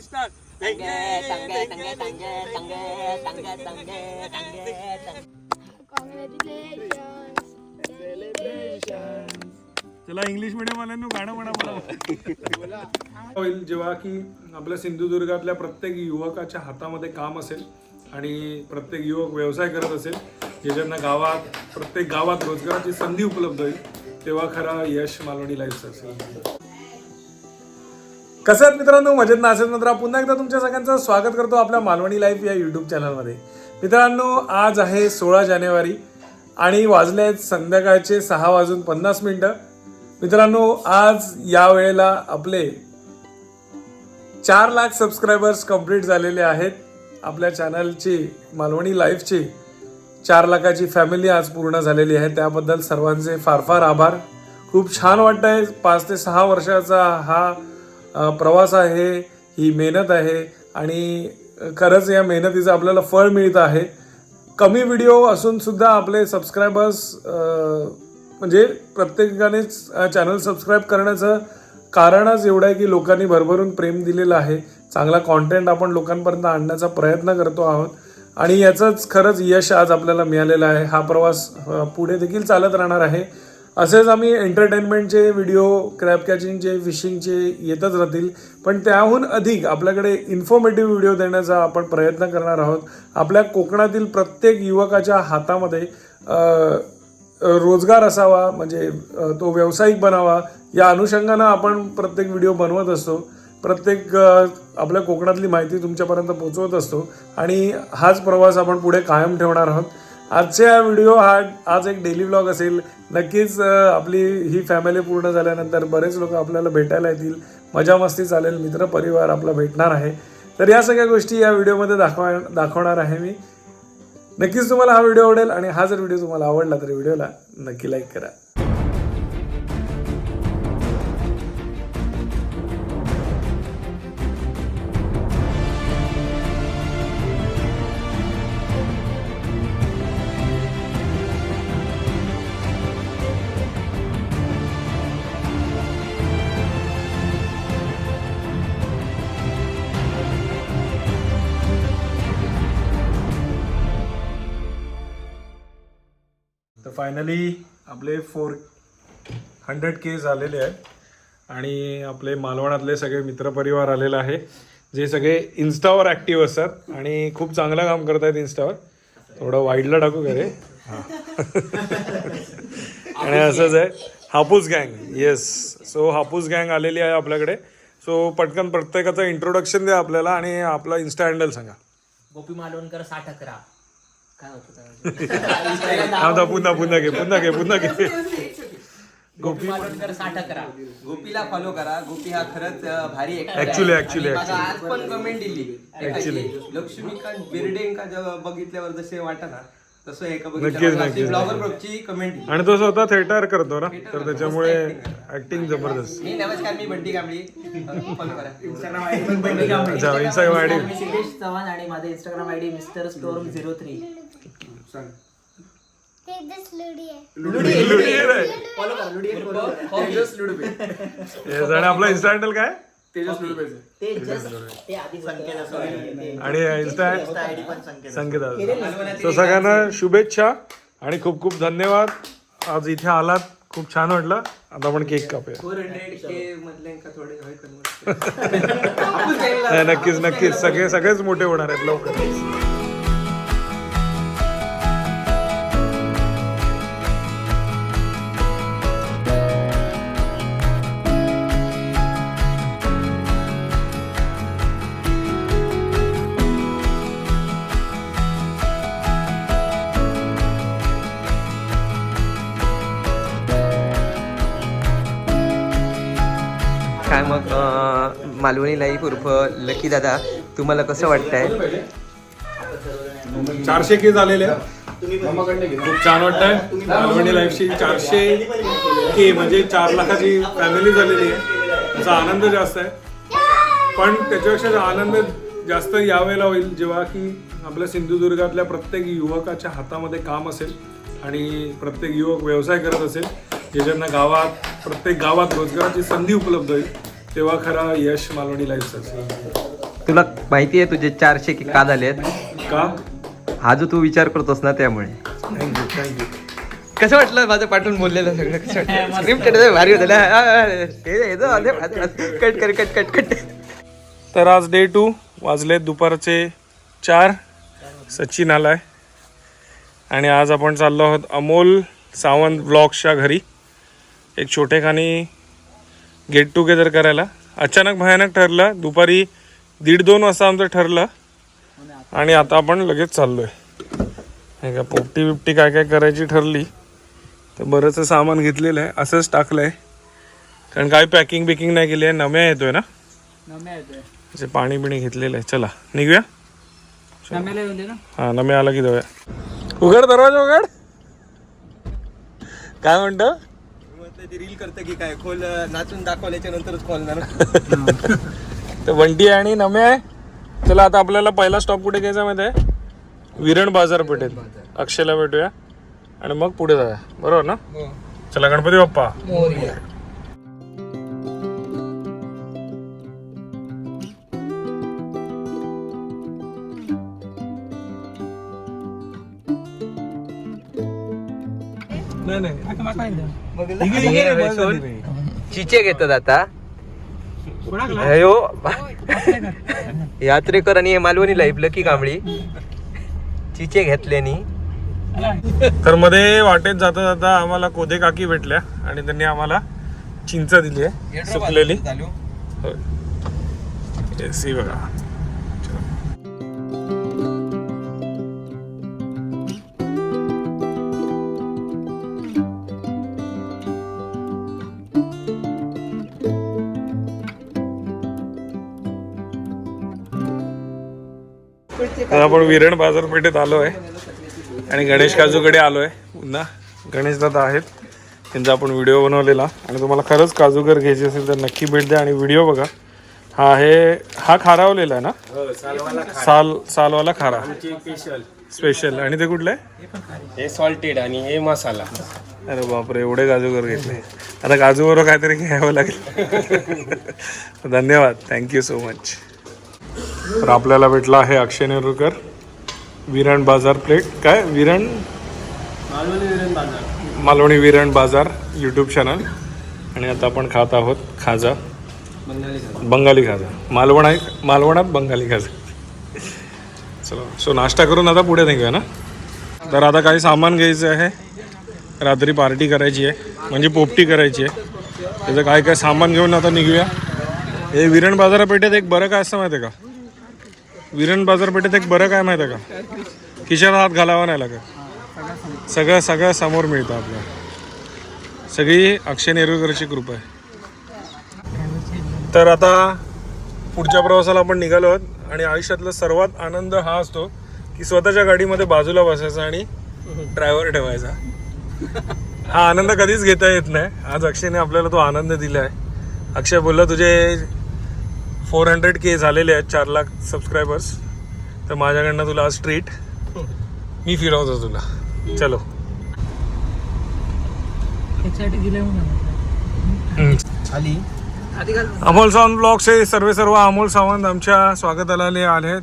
Start चला English medium वाल्यांनो गाणं म्हणा मला होईल जेव्हा की आपल्या सिंधुदुर्गातल्या प्रत्येक युवकाच्या हातामध्ये काम असेल आणि प्रत्येक युवक व्यवसाय करत असेल ज्याच्यांना गावात प्रत्येक गावात रोजगाराची संधी उपलब्ध होईल तेव्हा खरा यश मालवणी लाईफ असेल कसं आहेत मित्रांनो? मजेत ना? असेल मित्रा पुन्हा एकदा तुमच्या सगळ्यांचं स्वागत करतो आपल्या मालवणी लाईफ या युट्यूब चॅनलमध्ये मित्रांनो आज आहे सोळा जानेवारी आणि वाजले आहेत संध्याकाळचे सहा वाजून पन्नास मिनटं. मित्रांनो आज या वेळेला आपले चार लाख सबस्क्रायबर्स कंप्लीट झालेले आहेत. आपल्या चॅनलची मालवणी लाईफची चार लाखाची फॅमिली आज पूर्ण झालेली आहे. त्याबद्दल सर्वांचे फार फार आभार. खूप छान वाटतंय. पाच ते सहा वर्षाचा हा प्रवास आहे ही मेहनत आहे आणि खरंच या मेहनतीचं आपल्याला फळ मिळत आहे. कमी व्हिडिओ असून सुद्धा आपले सबस्क्रायबर्स म्हणजे प्रत्येकानेच चॅनल सबस्क्राईब करण्याचं कारणच एवढं आहे की लोकांनी भरभरून प्रेम दिलेलं आहे. चांगला कॉन्टेंट आपण लोकांपर्यंत आणण्याचा प्रयत्न करतो आहोत. आणि याचंच खरंच यश आज आपल्याला मिळालेलं आहे. हा प्रवास पुढे देखील चालत राहणार आहे. असेच आम्ही एंटरटेनमेंटचे व्हिडिओ क्रॅप कॅचिंगचे फिशिंगचे येतच राहतील. पण त्याहून अधिक आपल्याकडे इन्फॉर्मेटिव्ह व्हिडिओ देण्याचा आपण प्रयत्न करणार आहोत. आपल्या कोकणातील प्रत्येक युवकाच्या हातामध्ये रोजगार असावा म्हणजे तो व्यावसायिक बनावा या अनुषंगानं आपण प्रत्येक व्हिडिओ बनवत असतो. प्रत्येक आपल्या कोकणातली माहिती तुमच्यापर्यंत पोहोचवत असतो. आणि हाच प्रवास आपण पुढे कायम ठेवणार आहोत. आजच्या व्हिडिओ हा आज एक डेली ब्लॉग असेल. नक्कीच आपली ही फॅमिली पूर्ण झाल्यानंतर बरेच लोक आपल्याला भेटायला येतील. मजा मस्ती चालेल मित्र परिवार आपला भेटणार आहे. तर या सगळ्या गोष्टी या व्हिडिओमध्ये दाखवा दाखवणार आहे मी. नक्कीच तुम्हाला हा व्हिडिओ आवडेल आणि हा जर व्हिडिओ तुम्हाला आवडला तर व्हिडिओला नक्की लाईक करा. फायनली आपले फोर हंड्रेड के झालेले आहेत. आणि आपले मालवणातले सगळे मित्रपरिवार आलेला आहे. जे सगळे इन्स्टावर ॲक्टिव्ह असतात आणि खूप चांगलं काम करत आहेत इन्स्टावर थोडं वाईडला टाकू का रे? हां. आणि असंच आहे. हापूस गँग येस सो हापूस गँग आलेली आहे आपल्याकडे. सो पटकन प्रत्येकाचं इंट्रोडक्शन द्या आपल्याला आणि आपला इन्स्टा हँडल सांगा. गोपी मालवणकर साठ अकरा. काय हा दा पुन्हा पुन्हा घे पुन्हा घे पुन्हा घे. गोपी मालवणकर साठ अकरा. गोपीला फॉलो करा. गोपी हा खरंच भारी बघा, actually. आज पण कमेंट दिली. Actually. लक्ष्मीकांत बेर्डेंका बघितल्यावर जसे वाटा ना तसं एका नक्कीच, नक्कीच. ब्लॉगर ग्रुपची कमेंट दिली. आणि तो स्वतः थिएटर करतो ना तर त्याच्यामुळे ऍक्टिंग जबरदस्त. मी नमस्कार मी बंटी कांबळी. फॉलो करा. अच्छा इंस्टाग्राम आयडी मी सिद्धेश चव्हाण आणि माझं Instagram I D mister store zero three follow करा लुडी आणि आपला इन्स्टा हँडल काय? ते जस्ट ते आधी संकेत आणि इन्स्टा आयडी पण संकेत संकेत सो सगळ्यांना शुभेच्छा आणि खूप खूप धन्यवाद. आज इथे आलात. खूप छान वाटलं. आता आपण केक कापूया. नक्कीच नक्कीच. सगळे सगळेच मोठे होणार आहेत. लवकरच. काय मग मालवणी लाईफ उर्फ लकी दादा तुम्हाला कसं वाटतंय? चारशे के झालेले खूप छान वाटतंय. मालवणी लाईफची चारशे के म्हणजे चार लाखाची फॅमिली झालेली आहे. त्याचा आनंद जास्त आहे. पण त्याच्यापेक्षा आनंद जास्त यावेळेला होईल जेव्हा की आपल्या सिंधुदुर्गातल्या प्रत्येक युवकाच्या हातामध्ये काम असेल आणि प्रत्येक युवक व्यवसाय करत असेल ज्याच्यांना गावात प्रत्येक गावात रोजगाराची संधी उपलब्ध होईल तेव्हा खरा यश मालवणी लाईफ असेल. तुला माहिती आहे तुझे चारशे की का झालेत का? हा जो तू विचार करतोस ना त्यामुळे. थँक्यू थँक्यू कसं वाटलं माझं पाठवून बोललेलं सगळं? कसं वाटलं? स्क्रिप्ट भारी होतं. कट कर कट कट कट तर आज डे टू वाजले दुपारचे चार. सचिन आलाय. आणि आज आपण चाललो आहोत अमोल सावंत ब्लॉग्सच्या घरी. एक छोटेखानी गेट टुगेदर करायला. अचानक भयानक ठरलं. दुपारी दीड दोन वाजता आमचं ठरलं. आणि आता आपण लगेच चाललोय. हे का पोपटी बिपटी काय काय करायची ठरली. तर बरंचसं सामान घेतलेलं आहे. असंच टाकलं आहे कारण काय पॅकिंग बिकिंग नाही केली आहे. नम्या येतोय ना? येतोय. असे पाणी बिणी घेतलेलं आहे. चला निघूया? हा नम्या आला की जाऊया. उघड दरवाजा उघड. काय म्हणतो? रील करतं की काय? खोल नाचून दाखवल्याच्या नंतरच खोलणार तर आहे आणि नम्या आहे. चला आता आपल्याला पहिला स्टॉप कुठे घ्यायचा माहिती आहे? विरण बाजारपेठेत अक्षयला भेटूया. आणि मग पुढे जाऊया. बरोबर ना? चला गणपती बाप्पा. चिचे घेतात आता. अयो यात्रेकर आणि हे मालवणी लाईफ लकी कांबळी. चिचे घेतल्यानी तर मध्ये वाटेत जाता जाता आम्हाला कोदे काकी भेटल्या आणि त्यांनी आम्हाला चिंच दिली आहे सुकलेली. बघा. आपण विरण बाजारपेठेत आलो आहे आणि गणेश काजूकडे आलो आहे पुन्हा गणेश दादा आहेत. त्यांचा आपण व्हिडिओ बनवलेला. आणि तुम्हाला खरंच काजूगर घ्यायचे असेल तर नक्की भेट द्या आणि व्हिडिओ बघा. हा आहे हा खारावलेला आहे ना? साल सालवाला खारा. स्पेशल आणि ते कुठलं आहे? हे सॉल्टेड आणि हे मसाला. अरे बापरे एवढे काजूगर घेतले. आता काजूवर काहीतरी घ्यावं लागेल. धन्यवाद. थँक्यू सो मच तर आपल्याला भेटला आहे अक्षय नेरुरकर विरण बाजार प्लेट. काय? विरण? मालवणी विरण बाजार. यूट्यूब चॅनल आणि आता आपण खात आहोत खाजा. बंगाली खाजा. मालवण आहे? मालवणात बंगाली खाजा. चला सो नाश्ता करून आता पुढे निघूया ना? तर आता काही सामान घ्यायचं आहे. रात्री पार्टी करायची आहे. म्हणजे पोपटी करायची आहे. त्याचं काय काय सामान घेऊन आता निघूया. हे विरण बाजारपेठेत एक बरं काय असतं माहिती आहे का? विरण बाजारपेठेत एक बरं काय माहिती आहे का? खिशात हात घालावा नाही लागत. सगळं सगळं समोर मिळतं आपल्याला. सगळी अक्षय नेरुरकरची कृपा आहे. तर आता पुढच्या प्रवासाला आपण निघालो आहोत आणि आयुष्यातला सर्वात आनंद हा असतो की स्वतःच्या गाडीमध्ये बाजूला बसायचा आणि ड्रायव्हर ठेवायचा. हा आनंद कधीच घेता येत नाही. आज अक्षयने आपल्याला तो आनंद दिला आहे अक्षय बोलला तुझे फोर हंड्रेड के झालेले आहेत चार लाख सबस्क्रायबर्स तर माझ्याकडनं तुला आज ट्रीट मी फिरवतो तुला. चलो. अमोल सावंत ब्लॉग्स हे सर्व सर्व अमोल सावंत आमच्या स्वागताला आले आहेत.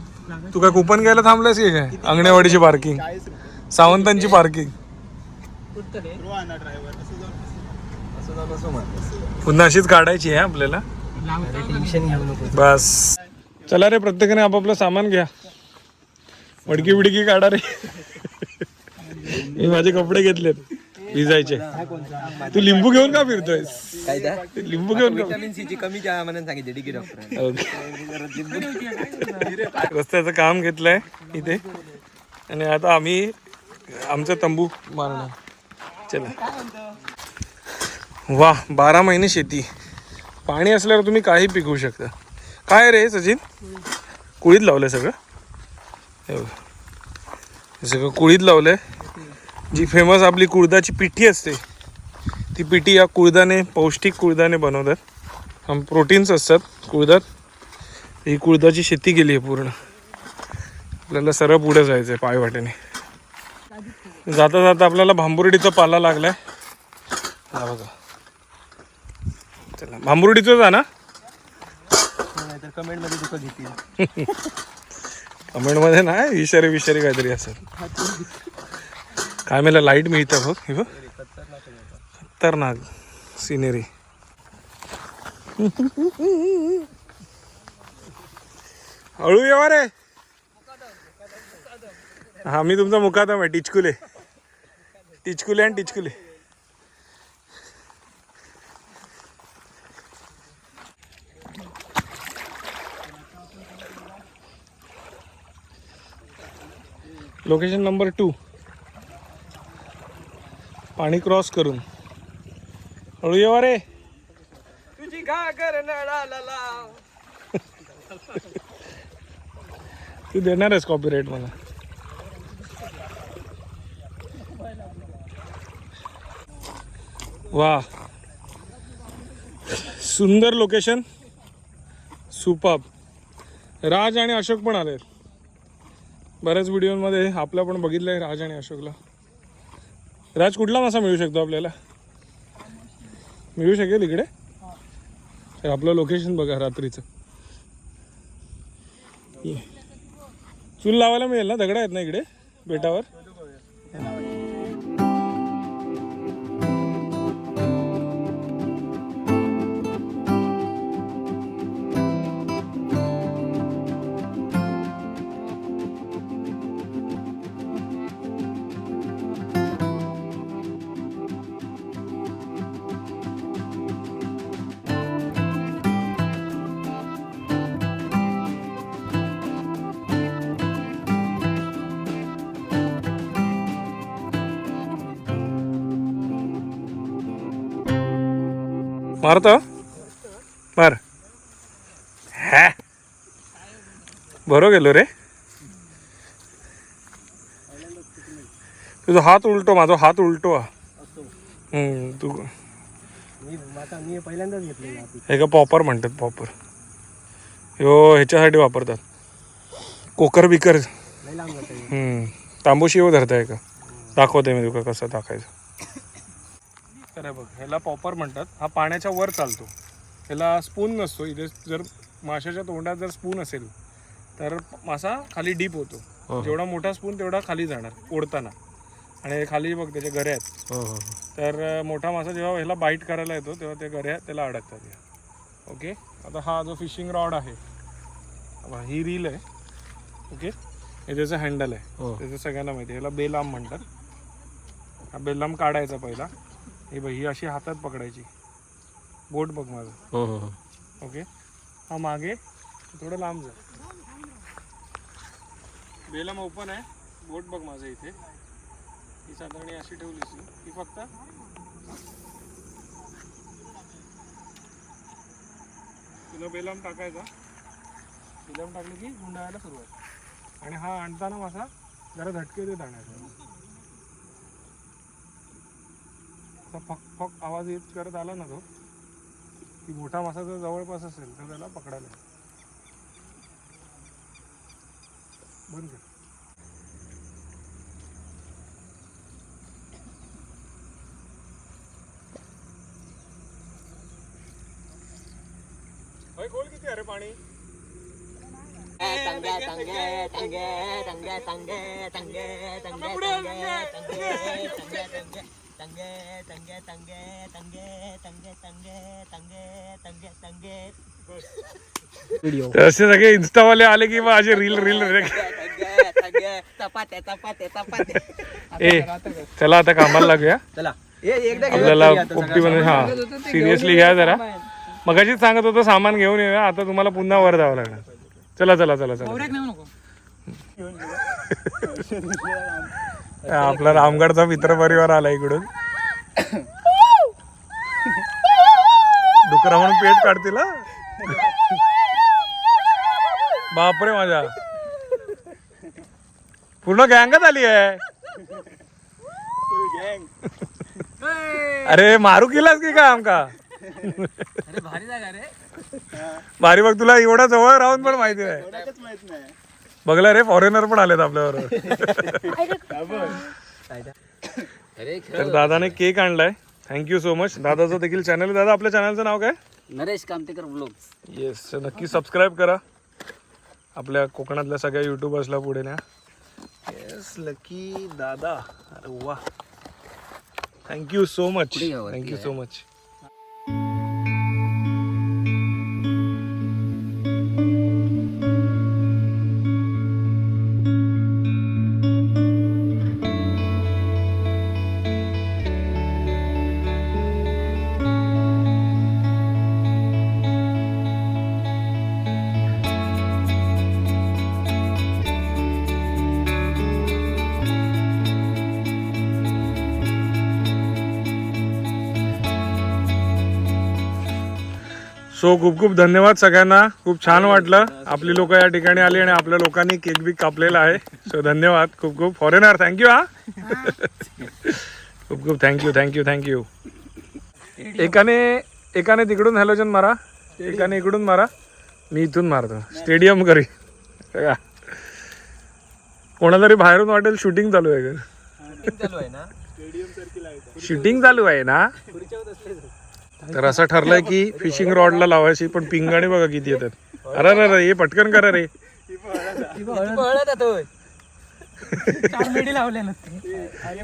तू काय कुपन घ्यायला थांबलास की काय? अंगणेवाडीची पार्किंग सावंतांची पार्किंग पुन्हा अशीच काढायची आहे आपल्याला. टेन्शन घेऊ नको. बस. चला रे प्रत्येकाने आपापलं सामान घ्या. मडकी बिडकी काढा रे. मी माझे कपडे घेतलेत भिजायचे. तू लिंबू घेऊन का फिरतोय लिंबू घेऊन का? विटामिन सी ची कमी द्या म्हणून सांगितले डिग्री डॉक्टर ओके. रस्त्याचं काम घेतलंय इथे. आणि आता आम्ही आमचा तंबू मारणार. चला. वा बारा महिने शेती. पाणी असल्यावर तुम्ही काही पिकवू शकता. काय रे सचिन? कुळीत लावलंय सगळं? हे हे सगळं कुळीत लावलंय. जी फेमस आपली कुळदाची पिठी असते ती पिठी या कुळदाने पौष्टिक कुळदाने बनवतात. प्रोटीन्स असतात कुळदात. ही कुळदाची शेती केली आहे पूर्ण. आपल्याला सरळ पुढे जायचं आहे पायवाटेने. जाता जाता आपल्याला भांबुर्डीचा पाला लागलाय. आहे बघा. चला भांबुर्डीचं जा ना. कमेंटमध्ये घेतील. कमेंटमध्ये नाही विषारी विषारी काहीतरी असेल. काय मला लाइट मिळतं बघ हे बघ. खतरनाक सिनेरी हळू येवा रे हा मी तुमचा मुकादम आहे टिचकुले. टिचकुले आणि टिचकुले. Location number two. पाणी क्रॉस करून. हळू येवा रे तुझी घागर नळाला तू देणारच कॉपीराईट मला. वा. सुंदर लोकेशन सुपाप राज आणि अशोक पण आले बऱ्याच व्हिडिओमध्ये आपला पण बघितलं आहे राज आणि अशोकला. राज कुठला मासा मिळू शकतो आपल्याला? मिळू शकेल इकडे? आपलं लोकेशन बघा रात्रीचं. चूल लावायला मिळेल ना? दगड आहेत ना इकडे? बेटावर? मारतो मार. हॅ. बरो गेलो रे. तुझा हात उलटो माझा हात उलटो. हा तू हे का पॉपर म्हणतात पॉपर ह्यो ह्याच्यासाठी वापरतात. कोकर बिकर. तांबूशी धरताय का? दाखवते मी तुका कसं टाकायचं. तर हे बघ ह्याला पॉपर म्हणतात. हा पाण्याच्या वर चालतो. ह्याला स्पून नसतो. इथे जर माशाच्या तोंडात जर स्पून असेल तर मासा खाली डीप होतो. जेवढा मोठा स्पून तेवढा खाली जाणार ओढताना. आणि खाली बघ त्याचे गरे आहेत. तर अं, मोठा मासा जेव्हा ह्याला बाईट करायला येतो तेव्हा ते गरे त्याला अडकतात. ओके आता हा जो फिशिंग रॉड आहे ही रील आहे. ओके हे त्याचं हँडल आहे. त्याचं सगळ्यांना माहिती आहे. ह्याला बेलाम म्हणतात. हा बेलाम काढायचा पहिला. ही बघ ही अशी हातात पकडायची. बोट बघ माझं. ओके? हा मागे थोडं लांब जा. बेलाम ओपन आहे. बोट बघ माझं इथे. ही साधारण अशी ठेवलीस ही फक्त. तुला बेलाम टाकायचा. बेलाम टाकली की गुंडाळायला सुरुवात. आणि हा आणताना मासा जरा झटके देत आणायचा असा फक फक आवाज येत करत आला ना तो की मोठा मासा जर जवळपास असेल तर त्याला पकडायला बंद कर खोल किती अरे पाणी तर असे सगळे इन्स्टावाले आले की माझे रील रील चपात्या चपात्या चपात्या ए चला आता कामाला लागूया चला ए एकदा घेऊया आपल्याला पोपटी मध्ये हा सिरियसली घ्या जरा मगाशीच सांगत होतो सामान घेऊन येऊया आता तुम्हाला पुन्हा वर जावं लागणार चला चला चला चला आपला रामगडचा मित्र परिवार आला इकडून. डुकरा म्हणून पेट काढतील. बापरे माझ्या. पूर्ण गँगच आली आहे. अरे मारू केलास की काय आमका अरे भारी जागा रे. भारी बघ तुला एवढा जवळ राहून पण माहिती नाही. बघला रे फॉरेनर पण आलेत आपल्यावर तर दादाने केक आणलाय. थँक्यू सो मच दादाचं देखील चॅनल आहे. दादा आपल्या चॅनलचं नाव काय? नरेश कामतेकर ब्लॉग्स येस नक्की सबस्क्राईब करा. आपल्या कोकणातल्या सगळ्या युट्यूबर्सला पुढे न्या. येस लकी दादा. अरे वा. Thank you so much thank you so much so खूप खूप धन्यवाद सगळ्यांना. खूप छान वाटलं. आपली लोक या ठिकाणी आली आणि आपल्या लोकांनी केक बी कापलेला आहे. सो धन्यवाद. खूप खूप फॉरेनर थँक्यू हा. खूप खूप थँक्यू थँक्यू थँक्यू एकाने एकाने तिकडून हॅलोजन मारा. एकाने इकडून मारा. मी इथून मारतो. स्टेडियम करी. बघा. कोणाला तरी बाहेरून वाटेल शूटिंग चालू आहे शूटिंग चालू आहे ना? तर असं ठरलंय की फिशिंग रॉडला लावायची पण पिंगाणे बघा किती येतात. अरे अरे अरे हे पटकन करा रे.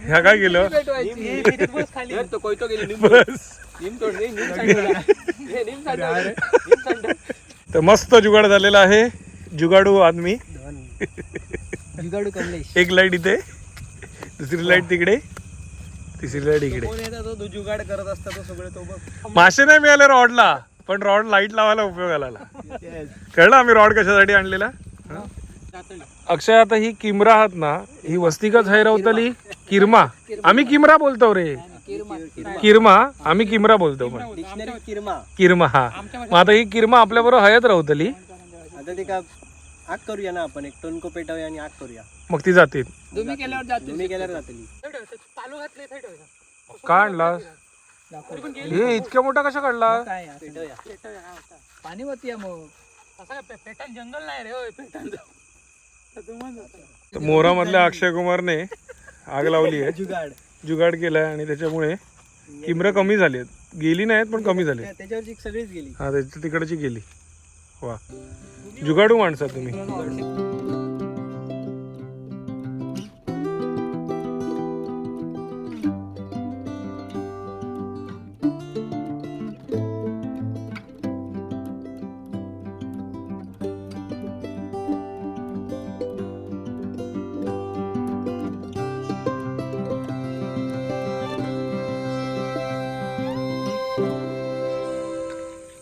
ह्या काय केलं? तर मस्त जुगाड झालेला आहे. जुगाडू आदमी. जुगाडू एक लाइट इथे. दुसरी लाइट तिकडे. तिसरी लाइट इकडे. कोण येतात तो जुगाड करत असता तो सगळे तो बघ. मासे नाही मिळाले रॉडला पण रॉड लाइट लावायला उपयोगाला आला कळलं आम्ही रॉड कशासाठी आणलेला? अक्षय आता ही किमरा आहात ना ही वस्तिका झैरवतली किरमा. आम्ही किमरा बोलतो रे. किरमा आम्ही किमरा बोलतो पण. किरमा. किरमा हा. मग आता ही किरमा आपल्या बरोबर हयत राहतली आता ते का आग करूया ना आपण एक टोनको पेटवूया आणि आग करूया. मग ती जातील. तुम्ही केल्यावर जातली. का आणला हे इतक्या मोठा कशा काढला पेटवूया पाणी होती मग. तर मोरामधल्या अक्षय कुमारने आग लावली आहे. जुगाड. जुगाड केलाय आणि त्याच्यामुळे किमरं कमी झाली आहेत गेली नाहीत पण कमी झाली आहेत. त्याच्यावरची सगळीच गेली. हा तिकडची गेली. वा. जुगाडू माणसा तुम्ही.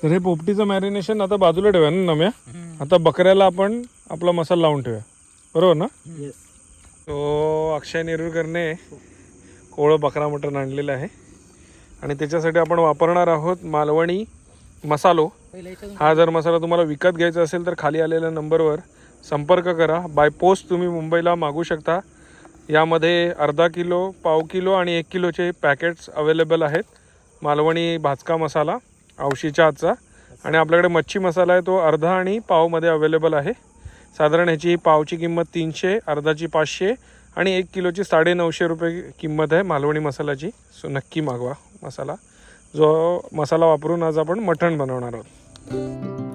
तर हे पोपटीचं मॅरिनेशन आता बाजूला ठेवूया ना नम्या? आता बकऱ्याला आपण आपला मसाला लावून ठेवूया. बरोबर ना? तो अक्षय नेरुरकरने कोवळं बकरा मटण आणलेलं आहे. आणि त्याच्यासाठी आपण वापरणार आहोत मालवणी मसालो. हा जर मसाला तुम्हाला विकत घ्यायचा असेल तर खाली आलेल्या नंबरवर संपर्क करा. बाय पोस्ट तुम्ही मुंबईला मागू शकता. यामध्ये अर्धा किलो पाव किलो आणि एक किलोचे पॅकेट्स अवेलेबल आहेत. मालवणी भाजका मसाला. औशीच्या आजचा आणि आपल्याकडे मच्छी मसाला आहे तो अर्धा आणि पावमध्ये अवेलेबल आहे. साधारण ह्याची पावची किंमत तीनशे अर्धाची पाचशे आणि एक किलोची साडे नऊशे रुपये किंमत आहे मालवणी मसाल्याची. सो नक्की मागवा मसाला. जो मसाला वापरून आज आपण मटण बनवणार आहोत.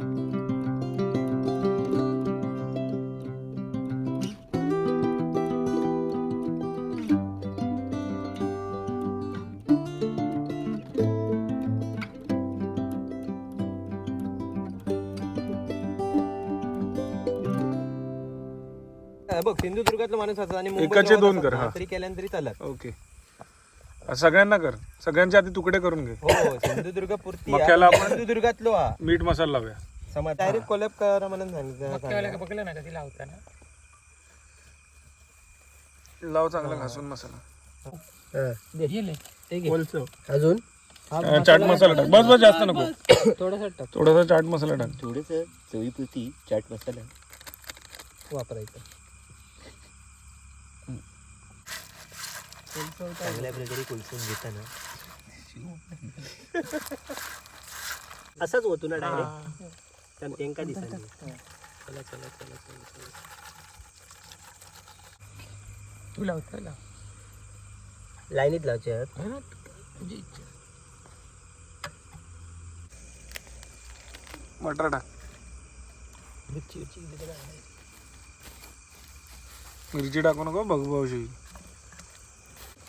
बघ सिंधुदुर्गातला माणूस असतो आणि एकाचे दोन कर, ना, हा. तरी केल्यानंतरी तरी चालत. ओके. सगळ्यांना कर. सगळ्यांच्या आधी तुकडे करून घे. हो हो, सिंधुदुर्ग पुरती आपण- सिंधुदुर्गातलो हा. मीठ मसाला लावूया. समाज डायरेक्ट कोलॅब करा म्हणून सांगितलं सांगितलं. लाव चांगला घासून मसाला. अजून? अं, चाट मसाला टाक. बस बस जास्त नको. थोडासा टाक. थोडासा चाट मसाला टाक. थोडस चवीपुरती चाट मसाला. वापरायचं. चांगल्या प्रकारे कुलसून कोलसून घेताना. असंच होतो ना डायरेक्ट कारण तेंका दिसत चला चला चला चला चला. तू लावतो लाव. लाईनीत लावचे आहेत? मिरची टाकू नको बघू भाऊशी.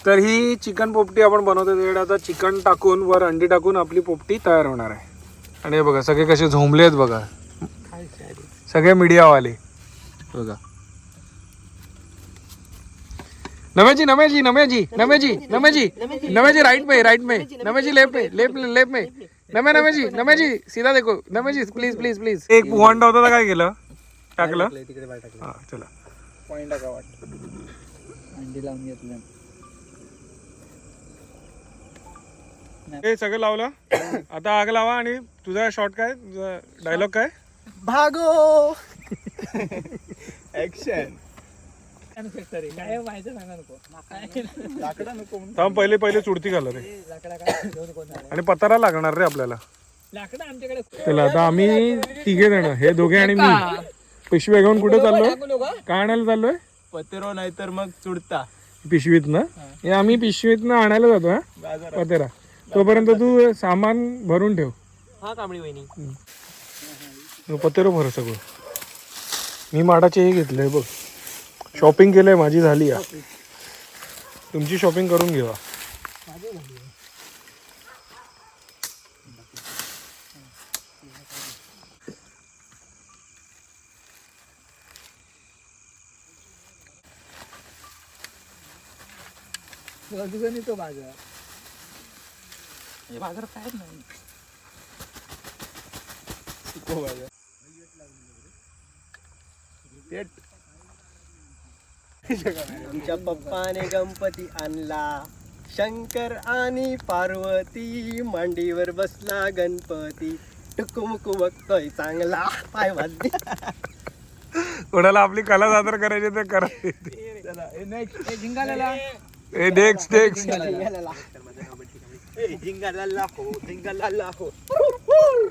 तर ही चिकन पोपटी आपण बनवतो त्याकडे आता चिकन टाकून वर अंडी टाकून आपली पोपटी तयार होणार आहे. आणि हे बघा सगळे कसे झोंबले आहेत बघा. सगळे मीडियावाले. बघा. नमेजी नमेजी नमेजी नमेजी नमेजी नमेजी राइट में राइट में नमेजी लेफ्ट में लेफ्ट लेफ्ट में नमे नमेजी नमेजी सीधा देखो. नमेजी प्लीज प्लीज प्लीज एक पोहांडा होता तर काय केलं? टाकलं? हा चला. अंडी लावून घेतलं हे सगळं लावलं. आता आग लावा आणि तुझा शॉट काय? तुझा डायलॉग काय? भागो! काय माहिती सांगा नको. थांब पहिले पहिले चुडती घाल रे. लाकडा काय? घेऊन कोण आलं? आणि पतारा लागणार रे आपल्याला. लाकडं आमच्याकडे चला आता आम्ही तिघे जण हे दोघे आणि मी. पिशव्या घेऊन कुठे चाललोय? काय आणायला चाललोय? पतेरो नाही तर मग चुडता. पिशवीत ना हे आम्ही पिशवीत आणायला जातो हा? पतेरा. तोपर्यंत तू सामान भरून ठेव. हा कांबळी वहिनी. पतेरो भर सगळं. मी माडाचे हे घेतलंय बघ. शॉपिंग केलंय माझी झाली या. तुमची शॉपिंग करून घेवा. तो बाजार. बाजार काय नाही. तुमच्या पप्पाने गणपती आणला. शंकर आणि पार्वती मांडीवर बसला गणपती. टुकुमुकु बघतोय चांगला. पाय वाजली. कोणाला आपली कला सादर करायची तर करायची ए नेक्स्ट नेक्स्ट हो हो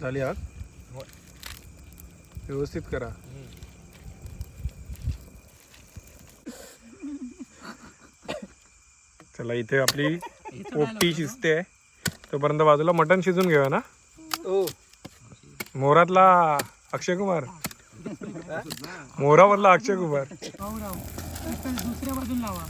झाली आग? व्यवस्थित करा. चला इथे आपली पोपटी शिजते. आहे तोपर्यंत बाजूला मटण शिजून घेऊया ना? हो. मोरातला अक्षय कुमार. मोरामधला अक्षय कुमार. दुसऱ्या बाजून लावा.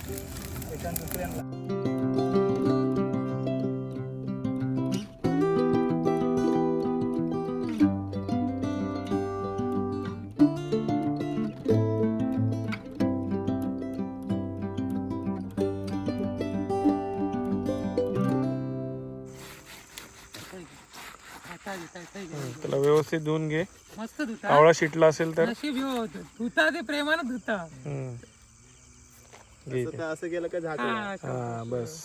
त्याला व्यवस्थित धुवून घे मस्त धुता आवळा शिटला असेल तर होतं. धुता ते प्रेमानं धुता. घे इथे. असं केलं का झाड हा, हा बस.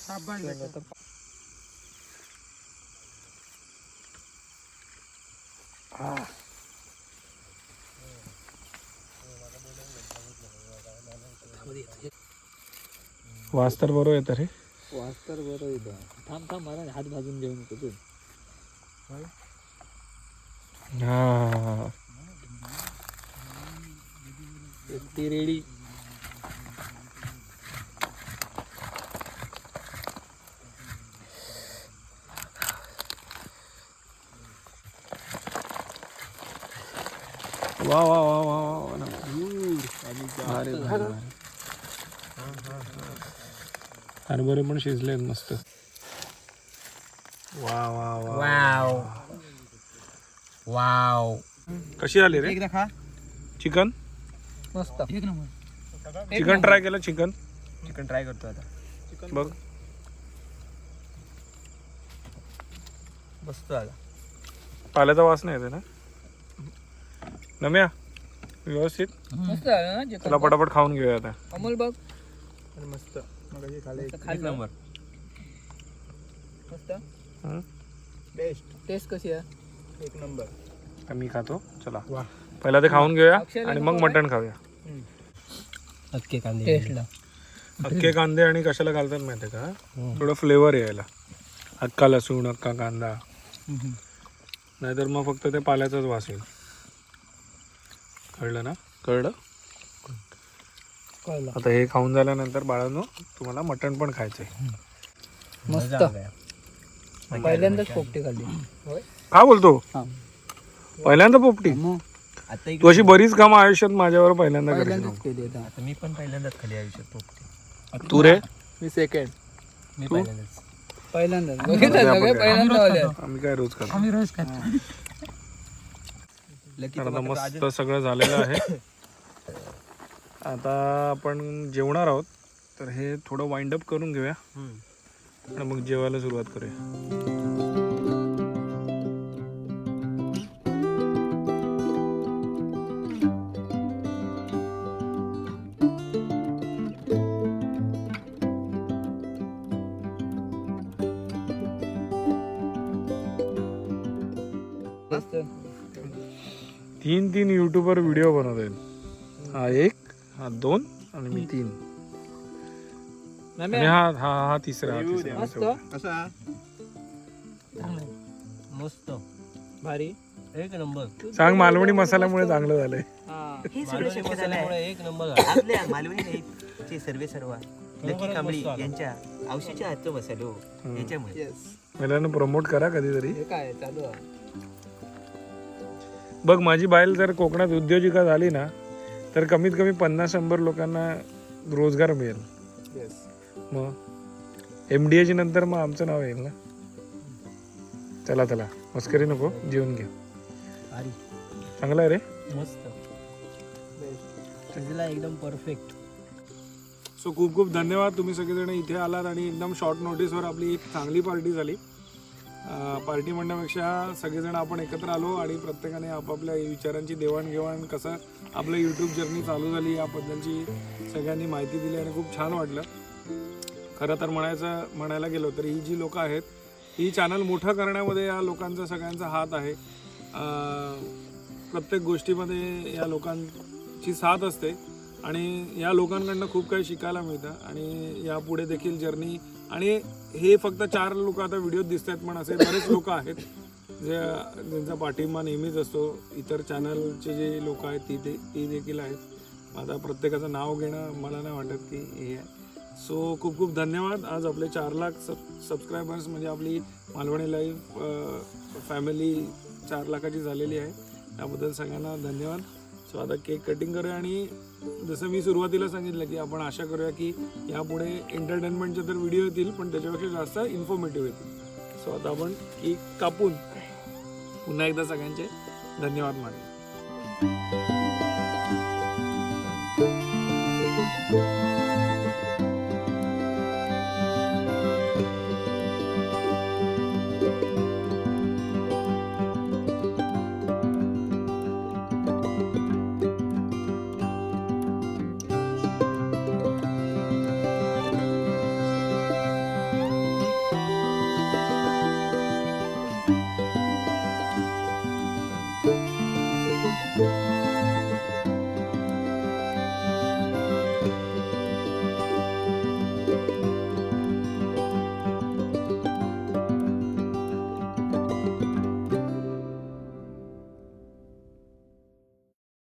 वास तर बरोबर येतं रे. वास्तर बरं इथं थांब थांब मला हात भाजून घेऊ नको तू. हा ती रेडी. वा वा वा वा वा भारी, भारी. हरभरे पण शिजले मस्त. वा वा वा वाव. वाव. कशी आली रे? एकदा खा. चिकन? मस्त. एक नंबर. चिकन ट्राय केलं चिकन? चिकन ट्राय करतो आता. बघ. मस्त आला पाल्याचा वास नाही येते ना? नम्या व्यवस्थित? मस्त आहे ना चिकन त्याला पटापट खाऊन घेऊया आता. अमोल बघ. मस्त. खाल्लं नंबर. मस्त? हं? बेस्ट टेस्ट कशी आहे? एक नंबर. आता मी खातो. चला. पहिला ते खाऊन घेऊया अक्षयला आणि मग नको मटण खाऊया. अख्खे कांदे. टेस्टला अख्खे कांदे आणि कशाला घालतात माहिती का? थोडं फ्लेवर यायला. अख्खा लसूण अख्खा कांदा. नाहीतर मग फक्त ते पाल्याचाच वास येईल. कळलं ना? कळलं? कळलं. आता हे खाऊन झाल्यानंतर बाळांनो तुम्हाला मटण पण खायचंय. मस्त. पहिल्यांदाच पोपटी खाल्ली. काय बोलतो? हा. पहिल्यांदा पोपटी? तू अशी बरीच कामं आयुष्यात माझ्यावर पहिल्यांदा केली आता. मी पण पहिल्यांदाच खाली आयुष्यात पोपटी. तू रे? मी सेकंड मी पहिल्यांदाच. पहिल्यांदा आम्ही काय रोज करतो आम्ही रोज खातो. आता मस्त सगळं झालेलं आहे. आता आपण जेवणार आहोत. तर हे थोडं वाइंड अप करून घेऊया. आणि मग जेवायला सुरुवात करूया. तीन तीन युट्यूबर व्हिडिओ बनवत आहेत हा एक हा दोन आणि मी तीन. आणि हा हा हा तिसरा हा तिसरा. मस्त. चौथा. मस्त. भारी. एक नंबर. सांग मालवणी मसाल्यामुळे चांगलं झालंय. हा. हे सगळं शक्य झालं आहे. एक नंबर आपल्या मालवणी नाहीत सर्वे सर्व लकी कांबळी यांच्या औषधीच्या हातचं मसालो याच्यामुळे. मला प्रमोट करा कधीतरी. हे काय चालू आहे. बघ माझी बाईल जर कोकणात उद्योजिका झाली ना तर कमीत कमी पन्नास शंभर लोकांना रोजगार मिळेल. येस मग एम डी एची नंतर मग आमचं नाव येईल ना? चला चला. मस्करी नको जेवून घ्या चांगलं आहे रे? मस्त. एकदम परफेक्ट सो खूप खूप धन्यवाद. तुम्ही सगळेजण इथे आलात आणि एकदम शॉर्ट नोटीसवर आपली एक चांगली पार्टी झाली. पार्टी म्हणण्यापेक्षा सगळेजण आपण एकत्र आलो आणि प्रत्येकाने आपापल्या विचारांची देवाणघेवाण कसं आपलं यूट्यूब जर्नी चालू झाली याबद्दलची सगळ्यांनी माहिती दिली आणि खूप छान वाटलं. खरं तर म्हणायचं म्हणायला गेलो तर ही जी लोकं आहेत ही चॅनल मोठं करण्यामध्ये या लोकांचा सगळ्यांचा हात आहे. प्रत्येक गोष्टीमध्ये या लोकांची साथ असते आणि या लोकांकडनं खूप काही शिकायला मिळतं आणि यापुढे देखील जर्नी आणि हे फक्त चार लोक आता व्हिडिओत दिसत आहेत पण असे बरेच लोक आहेत जे ज्यांचा पाठिंबा नेहमीच असतो. इतर चॅनलचे जे लोक आहेत ती ते ती देखील आहेत. आता प्रत्येकाचं नाव घेणं मला नाही वाटत की हे आहे. सो खूप खूप धन्यवाद. आज आपले चार लाख सब सबस्क्रायबर्स म्हणजे आपली मालवणी लाईफ फॅमिली चार लाखाची झालेली आहे. त्याबद्दल सगळ्यांना धन्यवाद. सो आता केक कटिंग करूया आणि जसं मी सुरुवातीला सांगितलं की आपण आशा करूया की यापुढे एंटरटेनमेंटचे तर व्हिडिओ येतील पण त्याच्यापेक्षा जास्त इन्फॉर्मेटिव्ह येतील. सो आता आपण केक कापून पुन्हा एकदा सगळ्यांचे धन्यवाद मानले.